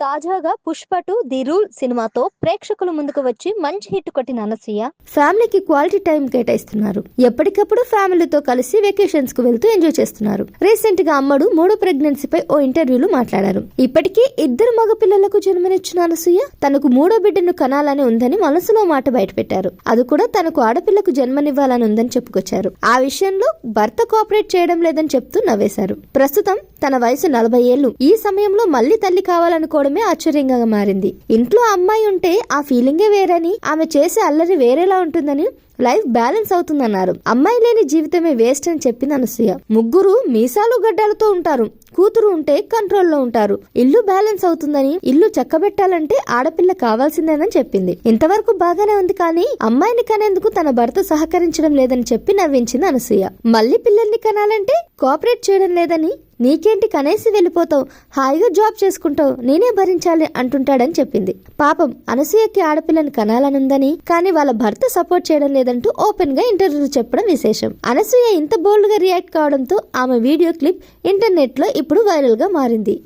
తాజాగా Pushpa to the rule సినిమాతో ప్రేక్షకుల ముందుకు వచ్చి మంచి హిట్ కొట్టిన అనసూయ. ఫ్యామిలీకి క్వాలిటీ టైం కేటాయిస్తున్నారు. ఎప్పటికప్పుడు ఫ్యామిలీతో కలిసి వెకేషన్స్కు వెళ్తూ ఎంజాయ్ చేస్తున్నారు. రీసెంట్గా అమ్మడు మూడో ప్రెగ్నెన్సీపై ఓ ఇంటర్వ్యూలో మాట్లాడారు. ఇప్పటికే ఇద్దరు మగ పిల్లలకు జన్మనిచ్చిన అనసూయ తనకు మూడో బిడ్డను కనాలని ఉందని మనసులో మాట బయటపెట్టారు. అది కూడా తనకు ఆడపిల్లకు జన్మనివ్వాలని ఉందని చెప్పుకొచ్చారు. ఆ విషయంలో భర్త కోఆపరేట్ చేయడం లేదని చెప్తూ నవ్వేశారు. ప్రస్తుతం తన వయసు నలభై ఏళ్ళు ఈ సమయంలో మళ్ళీ తల్లి కావాలనుకోవడమే ఆశ్చర్యంగా మారింది. ఇంట్లో అమ్మాయి ఉంటే ఆ ఫీలింగే వేరని ఆమె చేసే అల్లరి వేరేలా ఉంటుందని లైఫ్ బ్యాలెన్స్ అవుతుందన్నారు. అమ్మాయి లేని జీవితమే వేస్ట్ అని చెప్పింది అనసూయ. ముగ్గురు మీసాలు గడ్డాలతో ఉంటారు. కూతురు ఉంటే కంట్రోల్లో ఉంటారు. ఇల్లు బ్యాలెన్స్ అవుతుందని ఇల్లు చక్కబెట్టాలంటే ఆడపిల్ల కావాల్సిందేనని చెప్పింది. ఇంతవరకు బాగానే ఉంది కానీ అమ్మాయిని కనేందుకు తన భర్త సహకరించడం లేదని చెప్పి నవ్వించింది అనసూయ. మళ్ళీ పిల్లల్ని కనాలంటే కోఆపరేట్ చేయడం లేదని నీకేంటి కనేసి వెళ్ళిపోతావు? హాయిగా జాబ్ చేసుకుంటావు. నేనే భరించాలి అంటుంటాడని చెప్పింది. పాపం అనసూయకి ఆడపిల్లని కనాలనుందని కానీ వాళ్ళ భర్త సపోర్ట్ చేయడం లేదంటూ ఓపెన్గా ఇంటర్వ్యూ చెప్పడం విశేషం. అనసూయ ఇంత బోల్డ్గా రియాక్ట్ కావడంతో ఆమె వీడియో క్లిప్ ఇంటర్నెట్లో ఇప్పుడు వైరల్గా మారింది.